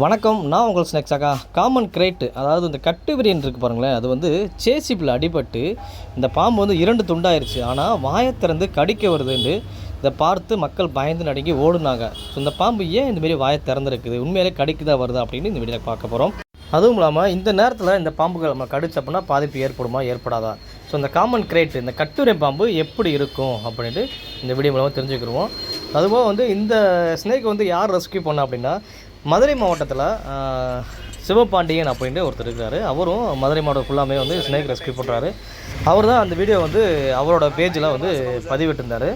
வணக்கம் நான் உங்கள் ஸ்னெக்ஸாக்கா காமன் கிரேட்டு அதாவது இந்த கட்டு விரியன் இருக்குது பாருங்களேன் அது வந்து சேசிப்பில் அடிபட்டு இந்த பாம்பு வந்து இரண்டு துண்டாயிருச்சு. ஆனால் வாயை திறந்து கடிக்க வருதுன்னு இதை பார்த்து மக்கள் பயந்து நடுங்கி ஓடுனாங்க. ஸோ இந்த பாம்பு ஏன் இந்தமாரி வாயை திறந்துருக்குது? உண்மையிலே கடிக்குதா வருதா அப்படின்னு இந்த வீடியோவில் பார்க்க போகிறோம் அதுவும் இல்லாமல் இந்த நேரத்தில் இந்த பாம்புகள் நம்ம கடிச்சு அப்படின்னா பாதிப்பு ஏற்படுமா ஏற்படாதா? ஸோ இந்த காமன் கிரேட் இந்த கட்டுரை பாம்பு எப்படி இருக்கும் அப்படின்ட்டு இந்த வீடியோ மூலமாக தெரிஞ்சுக்கிடுவோம். அதுபோக வந்து இந்த ஸ்னேக் வந்து யார் ரெஸ்க்யூ பண்ணா அப்படின்னா மதுரை மாவட்டத்தில் சிவபாண்டியன் அப்படின்ட்டு ஒருத்தர் இருக்கிறாரு. அவரும் மதுரை மாவட்டம் ஃபுல்லாமே வந்து ஸ்னேக் ரெஸ்கியூ பண்ணுறாரு அவர் தான் அந்த வீடியோ வந்து அவரோட பேஜில் வந்து பதிவிட்டிருந்தார்.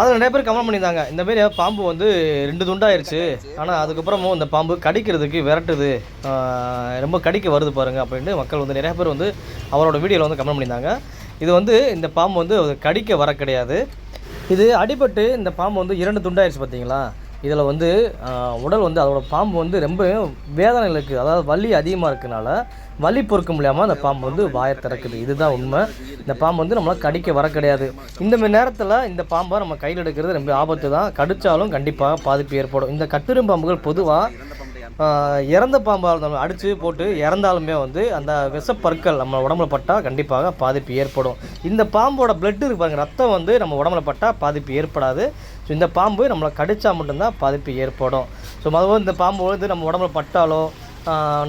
அதில் நிறைய பேர் கமெண்ட் பண்ணியிருந்தாங்க. இந்த மாரி பாம்பு வந்து ரெண்டு துண்டாயிருச்சு. ஆனால் அதுக்கப்புறமும் இந்த பாம்பு கடிக்கிறதுக்கு விரட்டுது. ரொம்ப கடிக்க வருது பாருங்க அப்படின்ட்டு மக்கள் வந்து நிறைய பேர் வந்து அவரோட வீடியோவில் வந்து கமெண்ட் பண்ணியிருந்தாங்க. இது வந்து இந்த பாம்பு வந்து கடிக்க வர கிடையாது. இது அடிபட்டு இந்த பாம்பு வந்து இரண்டு துண்டாயிருச்சு பார்த்தீங்களா இதில் வந்து உடல் வந்து அதோட பாம்பு வந்து ரொம்ப வேதனையில் இருக்குது. அதாவது வலி அதிகமாக இருக்கனால வலி பொறுக்க முடியாமல் அந்த பாம்பு வந்து வாயை திறக்குது. இதுதான் உண்மை. இந்த பாம்பு வந்து நம்மளால் கடிக்க வர கிடையாது. இந்த மாதிரி நேரத்தில் இந்த பாம்பை நம்ம கையில் எடுக்கிறது ரொம்ப ஆபத்து தான். கடித்தாலும் கண்டிப்பாக பாதிப்பு ஏற்படும். இந்த கட்டுரும் பாம்புகள் பொதுவாக இறந்த பாம்பாக இருந்தாலும் அடித்து போட்டு இறந்தாலுமே வந்து அந்த விஷப்பற்கள் நம்ம உடம்புல பட்டால் கண்டிப்பாக பாதிப்பு ஏற்படும். இந்த பாம்போட பிளட்டு இருக்கு பாருங்க ரத்தம் வந்து நம்ம உடம்புல பட்டால் பாதிப்பு ஏற்படாது. ஸோ இந்த பாம்பு நம்மளை கடித்தா மட்டும்தான் பாதிப்பு ஏற்படும். ஸோ மொதல் இந்த பாம்பு வந்து நம்ம உடம்புல பட்டாலோ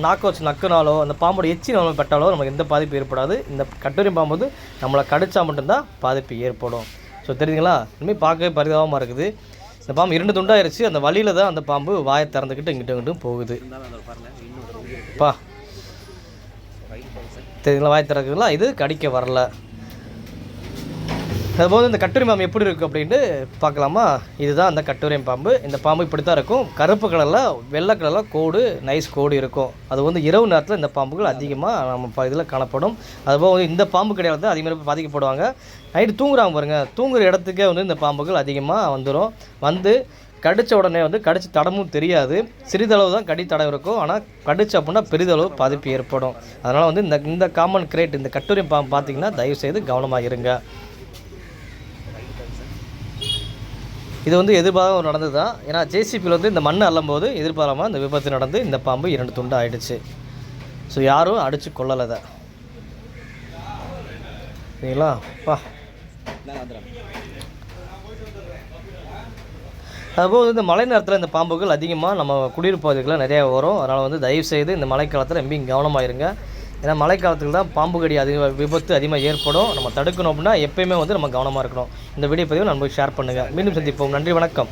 நாக்க வச்சு நக்குனாலோ அந்த பாம்போட எச்சி நம்ம பட்டாலோ நமக்கு எந்த பாதிப்பு ஏற்படாது. இந்த கட்டுரை பாம்பு வந்து நம்மளை கடித்தா மட்டும்தான் பாதிப்பு ஏற்படும். ஸோ தெரியுதுங்களா? இனிமேல் பார்க்கவே பரிதாபமாக இருக்குது. இந்த பாம்பு இரண்டு துண்டாயிருச்சு. அந்த வழியில் தான் அந்த பாம்பு வாயை திறந்துக்கிட்டு இங்கிட்ட இங்கிட்டும் போகுது. பா. தெரியுங்களா வாய் திறக்குங்களா இது கடிக்க வரல. அதுபோது இந்த கட்டுரை பாம்பு எப்படி இருக்குது அப்படின்ட்டு பார்க்கலாமா? இதுதான் அந்த கட்டுரை பாம்பு. இந்த பாம்பு இப்படி தான் இருக்கும். கருப்பு கலரில் வெள்ளை கலரில் கோடு நைஸ் கோடு இருக்கும். அது வந்து இரவு நேரத்தில் இந்த பாம்புகள் அதிகமாக நம்ம இதில் காணப்படும். அதுபோக வந்து இந்த பாம்பு கிடையாது தான் அதிகமாக பாதிக்கப்படுவாங்க. நைட்டு தூங்குறாங்க பாருங்கள் தூங்குற இடத்துக்கே வந்து இந்த பாம்புகள் அதிகமாக வந்துடும் வந்து கடித்த உடனே வந்து கடிச்சு தடமும் தெரியாது. சிறிதளவு தான் கடி தடம் இருக்கும். ஆனால் கடிச்ச அப்படின்னா பெரிதளவு பாதிப்பு ஏற்படும். அதனால் வந்து இந்த இந்த காமன் கிரேட் இந்த கட்டுரை பாம்பு பார்த்தீங்கன்னா தயவுசெய்து கவனமாக இருங்க. இது வந்து எதிர்பாராம நடந்தது தான் ஏன்னா ஜேசிபியில் வந்து இந்த மண் அள்ளும்போது எதிர்பாராமல் இந்த விபத்து நடந்து இந்த பாம்பு இரண்டு துண்டு ஆயிடுச்சு. ஸோ யாரும் அடித்து கொள்ளலை அதை சரிங்களா? பா அதுபோல் இந்த மழை நேரத்தில் இந்த பாம்புகள் அதிகமாக நம்ம குடியிருப்பு பகுதிகளில் நிறையா வரும். அதனால் வந்து தயவு செய்து இந்த மழைக்காலத்தில் ரொம்பவும் கவனமாக இருங்க. ஏன்னா மழைக்காலத்துக்கு தான் பாம்பு கடி அதிக விபத்து அதிகமாக ஏற்படும். நம்ம தடுக்கணும் அப்படின்னா எப்பயுமே வந்து நம்ம கவனமாக இருக்கணும். இந்த வீடியோ பதிவு நம்ம ஷேர் பண்ணுங்கள் மீண்டும் சந்திப்போம். நன்றி வணக்கம்.